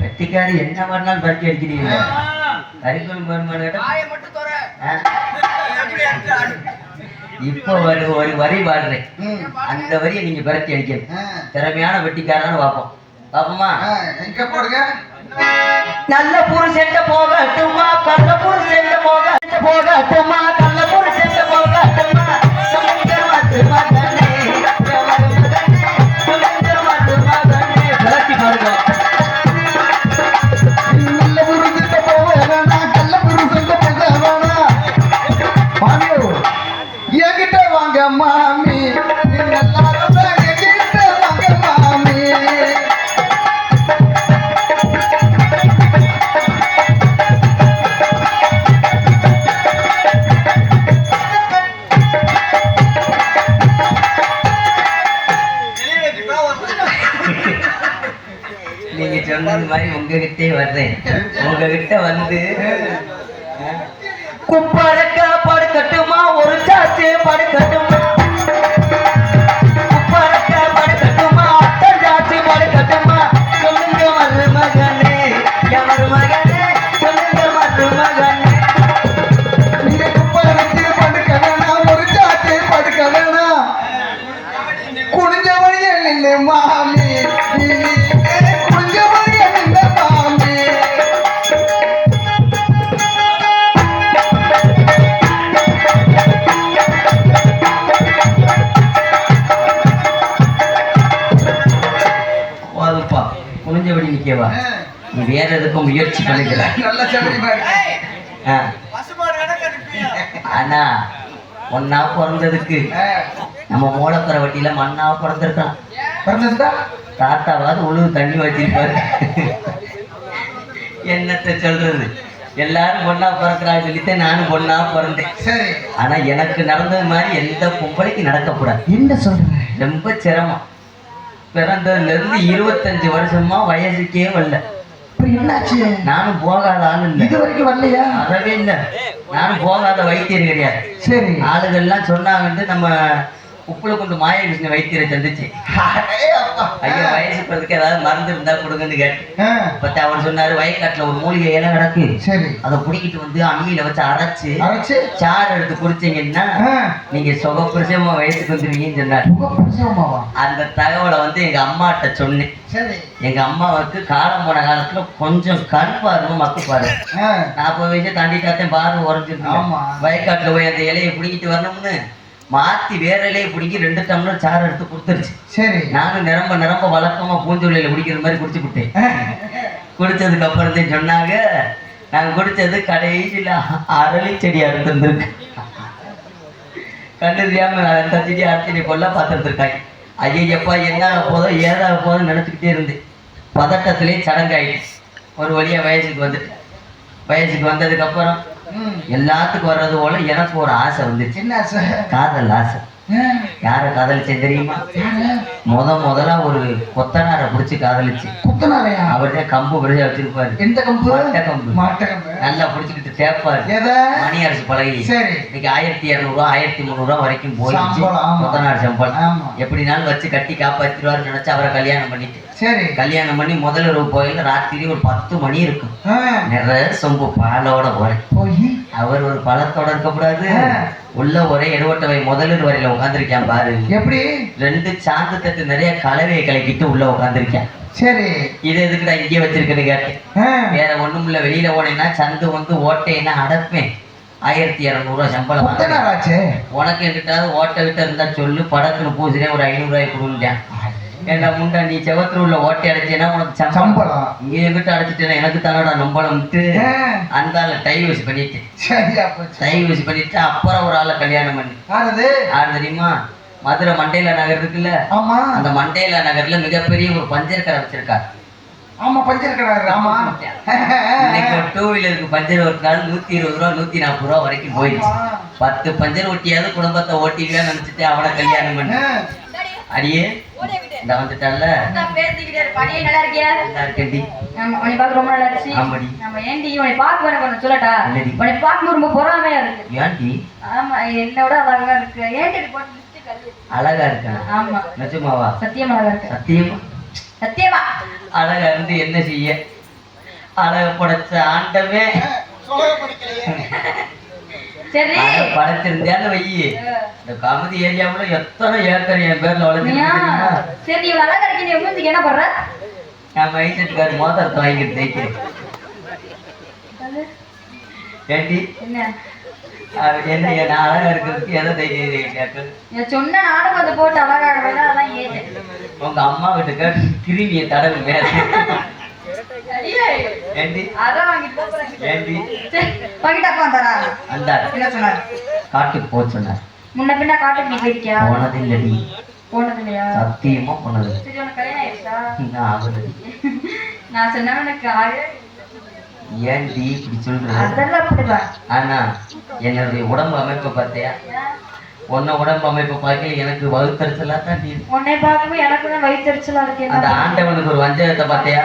வெட்டிக்காரி என்ன பண்ணாலும் பறிச்சு அடிக்கிறீங்க ஆ? இப்போ ஒரு ஒரு வரி பாடுறேன். அந்த வரியை நீங்க பறிச்சு அடிக்கணும். திறமையான வெட்டிக்காரன்னு பார்ப்போம். பார்ப்போமா? எங்க போடுங்க? நல்ல புருஷன் போகட்டுமா? கள்ள புருஷன் போக போகட்டுமா? சொன்னது மாதிரி உங்ககிட்டே வர்றேன். உங்ககிட்ட வந்து குப்பரக்க படுக்கட்டுமா? ஒரு சாத்து படுக்கட்டு. வேற எதுக்கும் முயற்சி ஆ. ஆனா ஒன்னா பிறந்ததுக்கு. நம்ம மூலக்கரை வட்டியில மண்ணா பிறந்திருக்கலாம் பிறந்ததுதா தாத்தாவாவது உழுவு தண்ணி வச்சிருப்பாரு. என்னத்த சொல்றது? எல்லாரும் பொண்ணா பிறக்கிறாங்க சொல்லித்தான் நானும் பொண்ணா பிறந்தேன். சரி. ஆனா எனக்கு நடந்தது மாதிரி எந்த பொம்பளைக்கு நடக்கக்கூடாது என்ன சொல்ற? ரொம்ப சிரமம். பிறந்ததுல இருந்து இருபத்தஞ்சு வருஷமா வயசுக்கே வரல. என்னாச்சு? நானும் போகாத ஆளு இது வரைக்கும் வரலையா? அறவே இல்லை. நானும் போகாத வைத்தியர் கிடையாது. சரி. ஆளுகள்லாம் சொன்னாங்கன்ட்டு நம்ம உப்புல கொண்டு மாயகிருஷ்ண வைத்தியரை சந்திச்சு. ஐயா வயசு பிறதுக்கு ஏதாவது மருந்து இருந்தா கொடுங்கன்னு கேட்டேன். பத்தி அவர் சொன்னாரு வயக்காட்டுல ஒரு மூலிகை இலை கிடக்கு. அதை பிடிக்கிட்டு வந்து அம்மியில வச்சு அரைச்சு அரைச்சு? சாறு எடுத்து குடிச்சீங்கன்னா நீங்க சுகப்பிரசவமா வயசுக்கு வந்துருவீங்கன்னு சொன்னாரு. அந்த தகவலை வந்து எங்க அம்மாட்ட சொன்னேன். எங்க அம்மாவுக்கு காலம் போன காலத்துல கொஞ்சம் கண் பார்வை மக்கு பாரு ஆ, நாற்பது வயசு தாண்டிட்டாத்தேன் பார்வை உறைஞ்சிருந்தோம் ஆமா. வயக்காட்டுல போய் அந்த இலையை பிடிக்கிட்டு வரணும்னு. மாத்தி இலையை பிடிக்கி ரெண்டு டம்ளர் சாறு எடுத்து கொடுத்துருச்சு. சரி. நானும் நிரம்ப நிரம்ப வழக்கமா பூஞ்சொல்லையில குடிக்கிற மாதிரி குடிச்சு விட்டேன். குடிச்சதுக்கு அப்புறம் தான் சொன்னாங்க நாங்க குடிச்சது கடைசியில அரளி செடி அறுத்திருந்திருக்கு. கண்ணு தெரியாம அந்த செடி அறுத்தி கொல்ல பார்த்துருந்துருக்காங்க. ஐயப்பா என்ன ஆக போதோ ஏதாக போதோ நினைச்சுக்கிட்டே இருந்தேன். பதட்டத்திலே சடங்காயிடுச்சு. ஒரு வழியா வயசுக்கு வந்துட்டு வயசுக்கு வந்ததுக்கு அப்புறம் ம், எல்லாத்துக்கும் வர்றது போல எனக்கு ஒரு ஆசை வந்துச்சு என்ன காதல் ஆசை. யாரை காதலிச்சேன் தெரியுமா? முத முதலா ஒரு கொத்தனாரை பிடிச்சி காதலிச்சு. குத்தனாரையா? அவர்தான் கம்பு விரையா வச்சிருப்பாரு. எந்த கம்பு? மட்டை கம்பு. மட்டை கம்பு. நல்லா புடிச்சுக்கிட்டு தேப்பாரு எதை? மணி அரசு பழகி சரி. இன்னைக்கு ஆயிரத்தி இரநூறுவா ஆயிரத்தி முந்நூறுவா வரைக்கும் போயிடுச்சு. நாள் சம்பளம். எப்படினாலும் வச்சு கட்டி காப்பாத்திடுவாரு நினைச்சு அவரை கல்யாணம் பண்ணிட்டு. சரி. கல்யாணம் பண்ணி முதல் இரவு போயில ராத்திரி ஒரு பத்து மணி இருக்கும். நிறைய சொம்பு பாலோட போறேன். போய். அவர் ஒரு பழத்தோட இருக்கக்கூடாது. உள்ள ஒரே எடுவட்டவை முதல் வரையில உட்காந்துருக்கேன் பாரு. எப்படி? ரெண்டு சாந்து தட்டு நிறைய கலவையை கலக்கிட்டு உள்ள உட்காந்துருக்கேன் சரி. இது எதுக்குடா இங்கே வச்சிருக்கேன்னு கேட்டேன். வேற ஒண்ணும் இல்ல வெளியில ஓடேன்னா சந்து வந்து ஓட்டைன்னா அடப்பேன். ஆயிரத்தி இரநூறுவா சம்பளம் உனக்கு எங்கிட்டாவது ஓட்டை கிட்ட இருந்தா சொல்லு படக்குன்னு பூசினே ஒரு ஐநூறு ரூபாய் கொடுண்டேன் ஏண்டா முண்டா நீ செவத்துல உள்ள ஓட்டை அடைச்சேன்னா உனக்கு சம்பளம். இங்க எங்கிட்ட அடைச்சிட்டேன்னா எனக்கு தானடா நம்பளம்ட்டு அந்த ஆளை டை யூஸ் பண்ணிட்டு. சரியா போச்சு. டை யூஸ் பண்ணிட்டு அப்புறம் ஒரு ஆளை கல்யாணம் பண்ணி. யார் தெரியுமா? மதுரை மண்டேல நகர் இருக்குல்ல? ஆமா. அந்த மண்டேல நகர்ல மிகப்பெரிய ஒரு பஞ்சர் கடை வச்சிருக்காரு. ஆமா பஞ்சர் கடாரு ஆமா. இன்னைக்கு டூ வீலருக்கு பஞ்சர் ஓட்டினாலும் நூத்தி இருபது ரூபா நூத்தி நாற்பது ரூபா வரைக்கும் போயிடுச்சு. பத்து பஞ்சர் ஓட்டியாவது குடும்பத்தை ஓட்டிக்கலாம்னு நினைச்சிட்டு அவனை கல்யாணம் பண்ணி. அடியே. இந்த வந்துட்டால பேசிக்கிட்டே இருப்பா. நீ நல்லா இருக்கியா? நல்லா இருக்கேன்டி ஆமா, உன்னை பார்க்க ரொம்ப நல்லா இருந்துச்சு. ஆமாடி நம்ம ஏன்டி, உன்னை பார்க்க வர கொஞ்சம் சொல்லட்டா? உன்னை பார்க்கும்போது ரொம்ப பொறாமையா இருக்கு. ஏன்டி ஆமா, என்னோட அழகா இருக்கு. ஏன்டி போட்டு? அழகா இருக்கேன் ஆமா, நிஜமாவா சத்தியமா அழகா இருக்கு. சத்தியமா சத்தியமா. அழகா இருந்து என்ன செய்ய அழக படைச்ச ஆண்டவே படைச்சிருந்தேன்னு வையி இந்த கமதி ஏரியாவுல எத்தனை ஏக்கர் என் பேர்ல நீயா? வளர்ந்து சரி, நீ மூஞ்சிக்கு என்ன பண்ற? நான் மைசெட்டுக்கார் மோதிரத்தை வாங்கிட்டு தைக்கிறேன் ஏண்டி என்ன? அது என்ன நான் அழகா இருக்கிறதுக்கு எதை தைக்கிறீங்க நீ சொன்ன நானும் கொஞ்சம் போட்டு அழகா அதான். உங்க அம்மா கிட்ட கேட்டு கிருமியை தடவு மேல அடியே, ஏண்டி அதான் வாங்கிட்டு போ போறேன். ஏண்டி சரி, வாங்கிட்டு அப்பா தரா. அந்த என்ன சொன்னார்? காட்டுக்கு போக சொன்னார் முன்ன பின்ன காட்டுக்கு நீ போயிருக்கியா போனது இல்லடி போனது இல்லையா சத்தியமா போனது இல்லை. சரி உனக்கு கல்யாணம் ஆயிடுச்சா நான் ஆகுது நான் சொன்னேன் எனக்கு ஆகவே ஏன்டி இப்படி சொல்ற அதெல்லாம் அப்படிதான் ஆனா என்னுடைய உடம்பு அமைப்பை பார்த்தியா உன்ன உடம்பு அமைப்பை பார்க்கல எனக்கு வகுத்தறிச்சலா தான் நீ உன்னை பார்க்கும்போது எனக்கு தான் வயிற்றுச்சலா இருக்கு அந்த ஆண்டவனுக்கு ஒரு வஞ்சகத்தை பார்த்தியா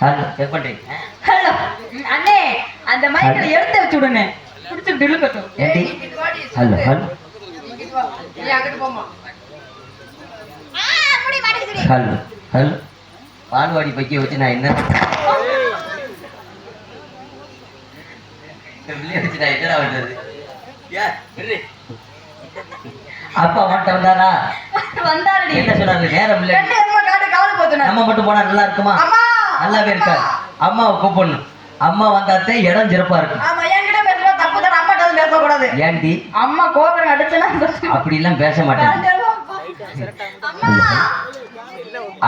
ஹலோ ஹலோ செக் பண்றீங்க ஹலோ அண்ணே அந்த மைக்கில் எடுத்து வச்சு விடுங்க பிடிச்சிட்டு இழுக்கட்டும் ஏண்டி? Hello hello. Hello hello. பால்வாடி பைக்க வச்சு நான் என்ன வச்சு நான் பண்றது. அப்பா மட்டும் வந்தாரா? வந்தாருடி. என்ன சொன்னாரு நேரம் இல்லை நம்ம மட்டும் போனா நல்லா இருக்குமா? அம்மா! நல்லாவே இருக்காது அம்மாவை கூப்பிடணும். அம்மா வந்தாத்தே இடம் சிறப்பா இருக்கும். ஆமா என்கிட்ட பேசுறது தப்பு தான். அம்மாட்ட வந்து பேசக்கூடாது. ஏன்டி அம்மா கோபுரம் அடிச்சுன்னா அப்படி எல்லாம் பேச மாட்டேன்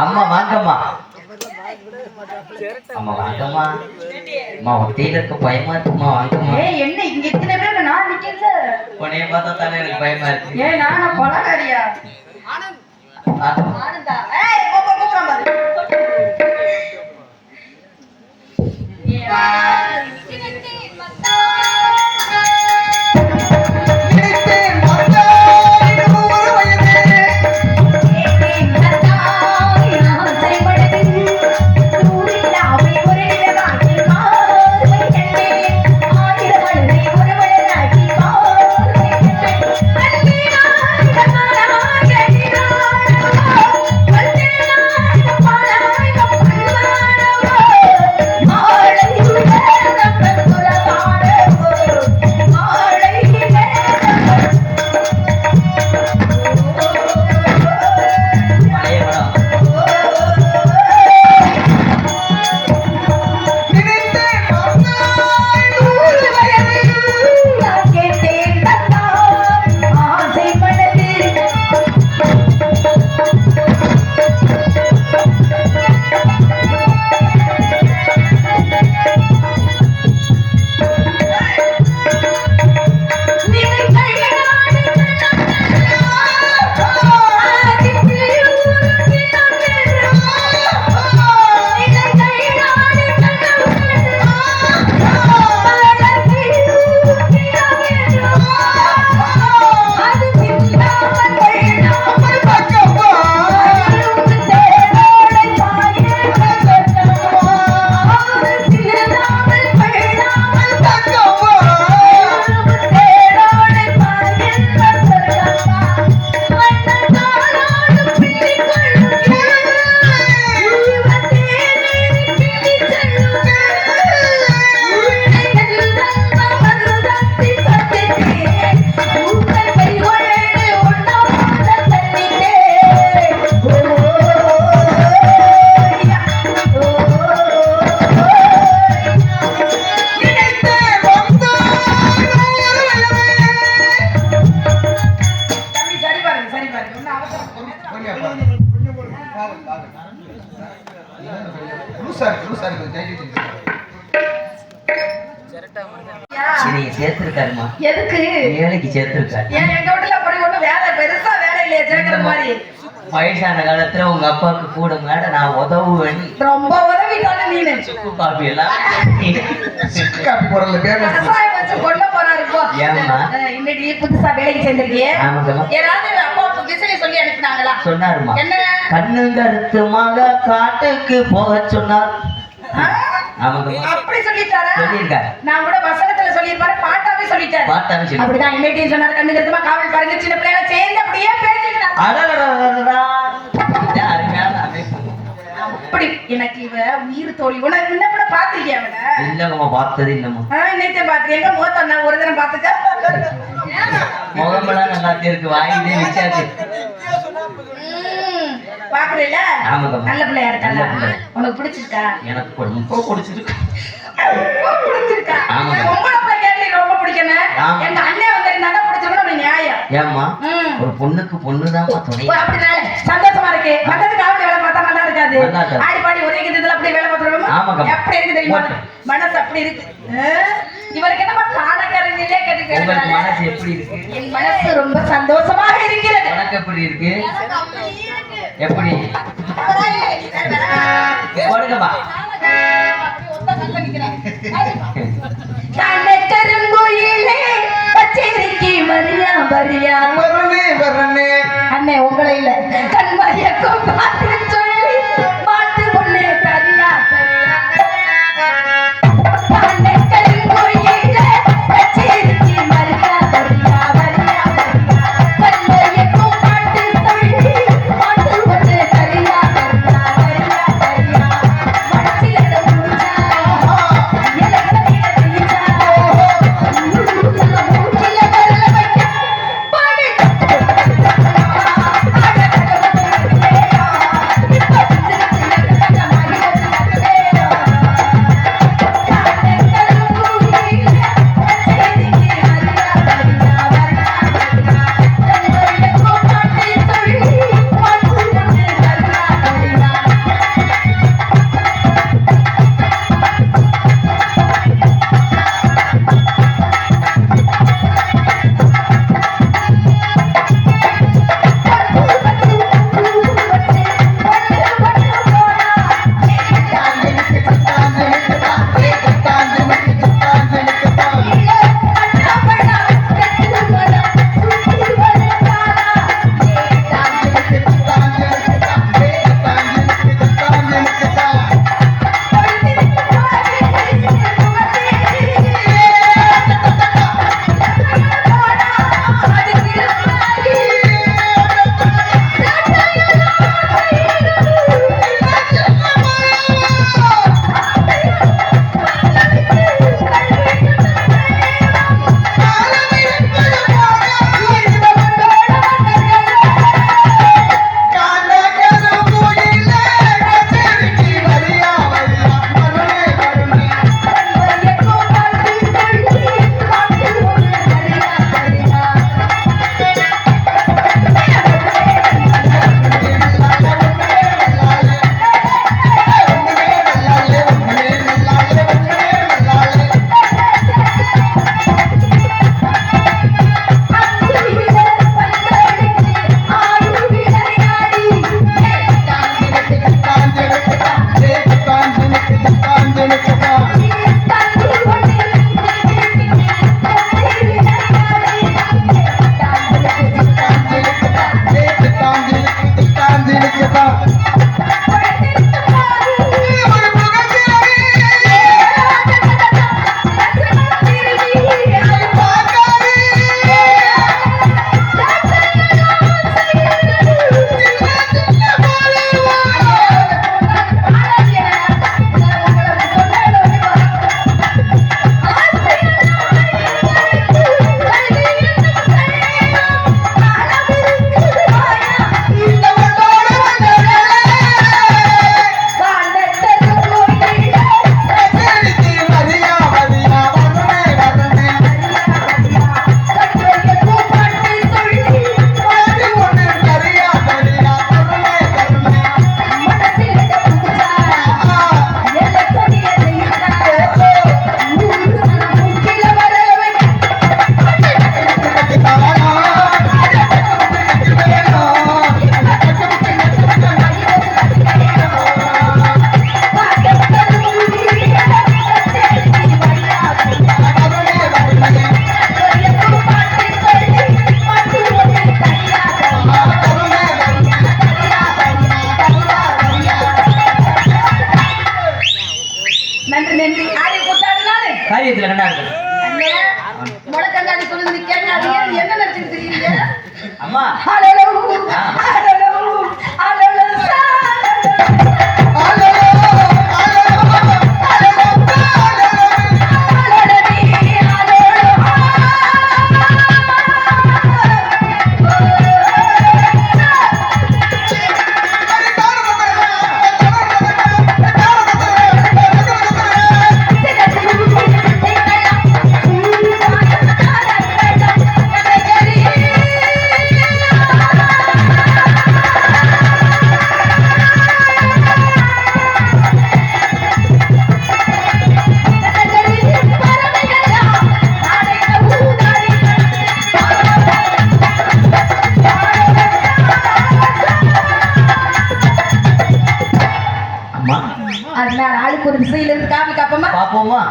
அம்மா வாங்கம்மா. அம்மா வாங்கம்மா. அம்மா ஒத்தையில இருக்க பயமா இருக்குமா வாங்கம்மா. ஏய் என்ன இங்க இத்தனை பேர் நான் நிக்கல உன்னைய பார்த்தா தானே எனக்கு பயமா இருக்கு. ஏய் நானா கொலகாரியா வாங்கம்மா. ஆனந்தா. Bye. சேர்த்திருக்காருமா? எதுக்கு? வேலைக்கு சேர்த்திருக்காரு. என் எங்க வீட்டுல அப்படி வேலை பெருசா வேலை இல்லையா சேர்க்கிற மாதிரி. வயசான காலத்துல உங்க அப்பாவுக்கு கூட மேட நான் உதவுவேன். ரொம்ப சுக்கு எல்லாம் பேர் கொல்ல போறாரு இப்போ. புதுசா வேலைக்கு சேர்ந்திருக்கியே. ஏதாவது அப்பாவுக்கு விஷயம் சொல்லி அனுப்பினாங்களா? சொன்னாருமா என்ன? கண்ணு கருத்துமாக காட்டுக்கு போக சொன்னார். அப்படி சொல்லிட்டாரா? சொல்லியிருக்காரு நான் கூட வசனத்துல சொல்லியிருப்பாரு பாட்டாவே சொல்லிட்டாரு. பாட்டாவே சொல்லி அப்படிதான் இன்னைக்கு சொன்னாரு கண்ணு கருத்துமா காவல் பாருங்க சின்ன பிள்ளைங்க சேர்ந்து அப்படியே அடடடடடடா. அப்படி எனக்கு இவ உயிர் தோழி? உனக்கு முன்ன கூட பாத்திருக்கியா அவன இல்லங்கம்மா பார்த்தது இல்லம்மா. இன்னைக்கு பாத்து எங்க மூத்த நான் ஒரு தினம் பாத்துக்க முகமெல்லாம் நல்லா இருக்கு வாயிலே வச்சாச்சு பாக்குறீல. நல்ல பிள்ளையா இருக்கா. உனக்கு பிடிச்சிருக்கா? எனக்கு ரொம்ப பிடிச்சிருக்கு. ரொம்ப பிடிச்சிருக்கா? பிள்ளை கேட்டு ரொம்ப பிடிக்கணும். எங்க அண்ணன் வந்திருந்தாங்க பிடிச்சிருக்கணும் அப்படி நியாயம். ஏம்மா? ம். ஒரு பொண்ணுக்கு ஓ, அப்படினால சந்தோஷமா இருக்கு. மத்ததுக்கு இருக்காது. ஆடி பாடி ஒரே கிட்டத்துல அப்படியே வேலை. பார்த்துருவோம் எப்படி இருக்கு தெரியுமா. மனசு அப்படி இருக்கு? இவருக்கு என்ன காணக்கரணிலே உங்களுக்கு கேட்டு மனசு எப்படி இருக்கு? என் மனசு ரொம்ப சந்தோஷமாக இருக்கிறது. உனக்கு எப்படி இருக்கு? எப்படி? போடுங்கம்மா. கருங்குயிலே பச்சரிக்கி மரியா மரியா. வரனே வரனே அண்ணே உங்களை இல்ல.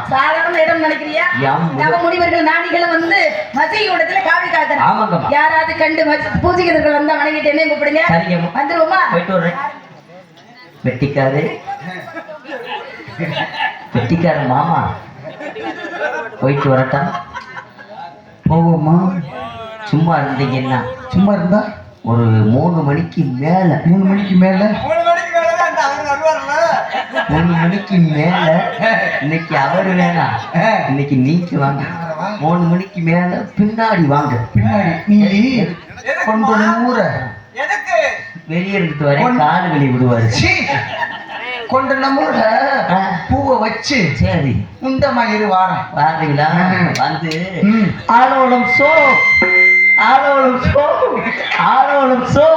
சாதாரண இடம் நினைக்கிறியா? நவ முனிவர்கள் நாணிகளும் வந்து மசீக இடத்துல காவி காத்தன ஆமாங்கம்மா. யாராவது கண்டு மசி- பூஜைக்கிறவர்கள் வந்தா வணங்கிட்டு என்ன கூப்பிடுங்க. சரிங்கம்மா. வந்துருவோமா? போயிட்டு வர்றேன். வெட்டிக்காரு. வெட்டிக்கார மாமா. போயிட்டு வரட்டா. போவோமா சும்மா இருந்தீங்கன்னா. சும்மா இருந்தா? ஒரு மூணு மணிக்கு மேல. மூணு மணிக்கு மேல? மூணு மணிக்கு மேல இன்னைக்கு அவரு வேணாம் இன்னைக்கு நீங்க வாங்க. மூணு மணிக்கு மேல பின்னாடி வாங்க. பின்னாடி. நீ கொண்டு ஊற. வெளியே இருந்துட்டு வரேன். காடு வெளியே விடுவாரு. கொண்டு நம்ம. பூவை வச்சு சரி. உண்டமா இரு வாரம் பாருங்களா ம். வந்து. ஆலோலம் சோ. ஆலோலம் சோ. ஆலோலம் சோ.